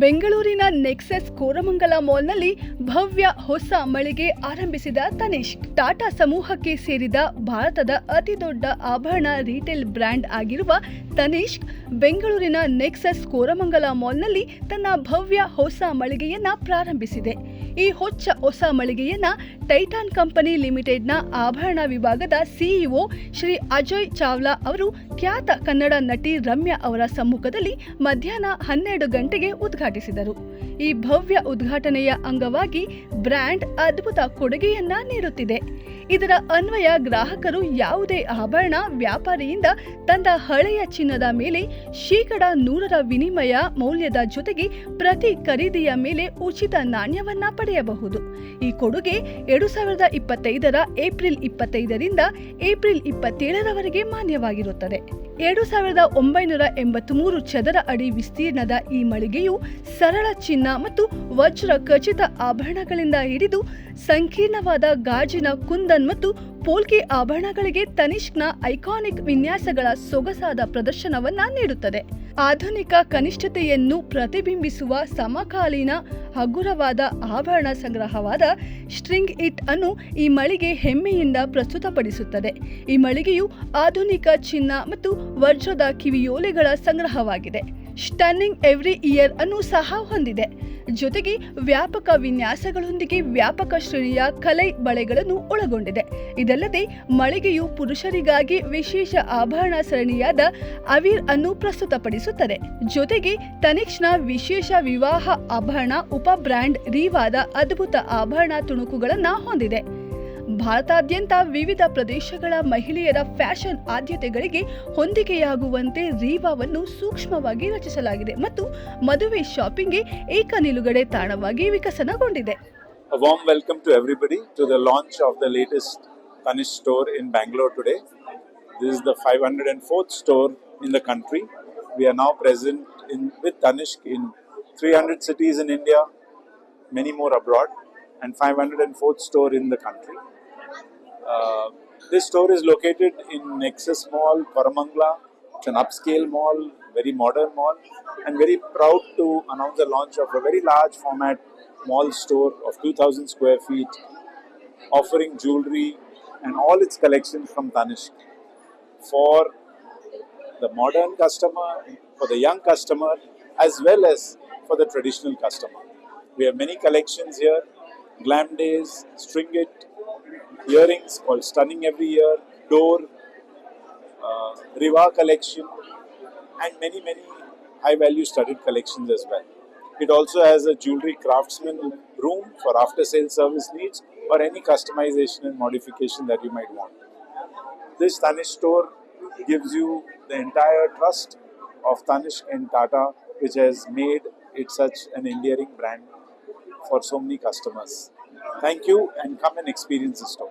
ಬೆಂಗಳೂರಿನ ನೆಕ್ಸಸ್ ಕೋರಮಂಗಲ ಮಾಲ್ನಲ್ಲಿ ಭವ್ಯ ಹೊಸ ಮಳಿಗೆ ಆರಂಭಿಸಿದ ತನಿಷ್ ಟಾಟಾ ಸಮೂಹಕ್ಕೆ ಸೇರಿದ ಭಾರತದ ಅತಿದೊಡ್ಡ ಆಭರಣ ರಿಟೇಲ್ ಬ್ರ್ಯಾಂಡ್ ಆಗಿರುವ ತನಿಷ್ಕ್ ಬೆಂಗಳೂರಿನ ನೆಕ್ಸಸ್ ಕೋರಮಂಗಲ ಮಾಲ್ನಲ್ಲಿ ತನ್ನ ಭವ್ಯ ಹೊಸ ಮಳಿಗೆಯನ್ನ ಪ್ರಾರಂಭಿಸಿದೆ. ಈ ಹೊಚ್ಚ ಹೊಸ ಮಳಿಗೆಯನ್ನ ಟೈಟಾನ್ ಕಂಪನಿ ಲಿಮಿಟೆಡ್ನ ಆಭರಣ ವಿಭಾಗದ ಸಿಇಒ ಶ್ರೀ ಅಜಯ್ ಚಾವ್ಲಾ ಅವರು ಖ್ಯಾತ ಕನ್ನಡ ನಟಿ ರಮ್ಯಾ ಅವರ ಸಮ್ಮುಖದಲ್ಲಿ ಮಧ್ಯಾಹ್ನ ಹನ್ನೆರಡು ಗಂಟೆಗೆ ಉದ್ಘಾಟಿಸಿದರು. ಈ ಭವ್ಯ ಉದ್ಘಾಟನೆಯ ಅಂಗವಾಗಿ ಬ್ರ್ಯಾಂಡ್ ಅದ್ಭುತ ಕೊಡುಗೆಯನ್ನ ನೀಡುತ್ತಿದೆ. ಇದರ ಅನ್ವಯ ಗ್ರಾಹಕರು ಯಾವುದೇ ಆಭರಣ ವ್ಯಾಪಾರಿಯಿಂದ ತಂದ ಹಳೆಯ ಚಿನ್ನದ ಮೇಲೆ ಶೇಕಡ ನೂರರ ವಿನಿಮಯ ಮೌಲ್ಯದ ಜೊತೆಗೆ ಪ್ರತಿ ಖರೀದಿಯ ಮೇಲೆ ಉಚಿತ ನಾಣ್ಯವನ್ನ ಪಡೆಯಬಹುದು. ಈ ಕೊಡುಗೆ ಎರಡು ಸಾವಿರದ ಇಪ್ಪತ್ತೈದರ ಏಪ್ರಿಲ್ ಇಪ್ಪತ್ತೈದರಿಂದ ಏಪ್ರಿಲ್ ಇಪ್ಪತ್ತೇಳರವರೆಗೆ ಮಾನ್ಯವಾಗಿರುತ್ತದೆ. ಎರಡು ಸಾವಿರದ ಒಂಬೈನೂರ ಎಂಬತ್ಮೂರು ಚದರ ಅಡಿ ವಿಸ್ತೀರ್ಣದ ಈ ಮಳಿಗೆಯು ಸರಳ ಚಿನ್ನ ಮತ್ತು ವಜ್ರ ಖಚಿತ ಆಭರಣಗಳಿಂದ ಹಿಡಿದು ಸಂಕೀರ್ಣವಾದ ಗಾಜಿನ ಮತ್ತು ಪೋಲ್ಕೆ ಆಭರಣಗಳಿಗೆ ತನಿಷ್ಕ್ನ ಐಕಾನಿಕ್ ವಿನ್ಯಾಸಗಳ ಸೊಗಸಾದ ಪ್ರದರ್ಶನವನ್ನ ನೀಡುತ್ತದೆ. ಆಧುನಿಕ ಕನಿಷ್ಠತೆಯನ್ನು ಪ್ರತಿಬಿಂಬಿಸುವ ಸಮಕಾಲೀನ ಹಗುರವಾದ ಆಭರಣ ಸಂಗ್ರಹವಾದ ಸ್ಟ್ರಿಂಗ್ ಇಟ್ ಅನ್ನು ಈ ಮಳಿಗೆ ಹೆಮ್ಮೆಯಿಂದ ಪ್ರಸ್ತುತಪಡಿಸುತ್ತದೆ. ಈ ಮಳಿಗೆಯು ಆಧುನಿಕ ಚಿನ್ನ ಮತ್ತು ವಜ್ರದ ಕಿವಿಯೋಲೆಗಳ ಸಂಗ್ರಹವಾಗಿದೆ. ಸ್ಟನ್ನಿಂಗ್ ಎವ್ರಿ ಇಯರ್ ಅನ್ನು ಸಹ ಹೊಂದಿದೆ. ಜೊತೆಗೆ ವ್ಯಾಪಕ ವಿನ್ಯಾಸಗಳೊಂದಿಗೆ ವ್ಯಾಪಕ ಶ್ರೇಣಿಯ ಕಲೆ ಬಳೆಗಳನ್ನು ಒಳಗೊಂಡಿದೆ. ಇದಲ್ಲದೆ ಮಳಿಗೆಯು ಪುರುಷರಿಗಾಗಿ ವಿಶೇಷ ಆಭರಣ ಸರಣಿಯಾದ ಅವಿರ್ ಅನ್ನು ಪ್ರಸ್ತುತಪಡಿಸುತ್ತದೆ. ಜೊತೆಗೆ ತನಿಕ್ಷ್ಣ ವಿಶೇಷ ವಿವಾಹ ಆಭರಣ ಉಪ ಬ್ರ್ಯಾಂಡ್ ರೀವಾದ ಅದ್ಭುತ ಆಭರಣ ತುಣುಕುಗಳನ್ನು ಹೊಂದಿದೆ. ಭಾರತಾದ್ಯಂತ ವಿವಿಧ ಪ್ರದೇಶಗಳ ಮಹಿಳೆಯರ ಫ್ಯಾಷನ್ ಆದ್ಯತೆಗಳಿಗೆ ಹೊಂದಿಕೆಯಾಗುವಂತೆ ರೀವಾವನ್ನು ಸೂಕ್ಷ್ಮವಾಗಿ ರಚಿಸಲಾಗಿದೆ ಮತ್ತು ಮದುವೆ ಶಾಪಿಂಗ್ಗೆ ಏಕ ನಿಲುಗಡೆ ತಾಣವಾಗಿ ವಿಕಸನಗೊಂಡಿದೆ A warm welcome to everybody to the launch of the latest Tanish store in Bangalore today. This is the 504th store in the country. We are now present in, with Tanishq in 300 cities in India, many more abroad, and 504th store in the country. Uh, this store is located in Nexus Mall, Koramangala. It's an upscale mall, very modern mall, and very proud to announce the launch of a very large format mall store of 2000 square feet, offering jewelry and all its collections from Tanishq for the modern customer, for the young customer, as well as for the traditional customer. We have many collections here glam days, string it, earrings called stunning every year, door, uh, Riva collection, and many, many high value studded collections as well. It also has a jewelry craftsman room for after sale service needs or any customization and modification that you might want. This Tanish store gives you the entire trust of Tanish and Tata, which has made it such an endearing brand for so many customers. Thank you and come and experience the store.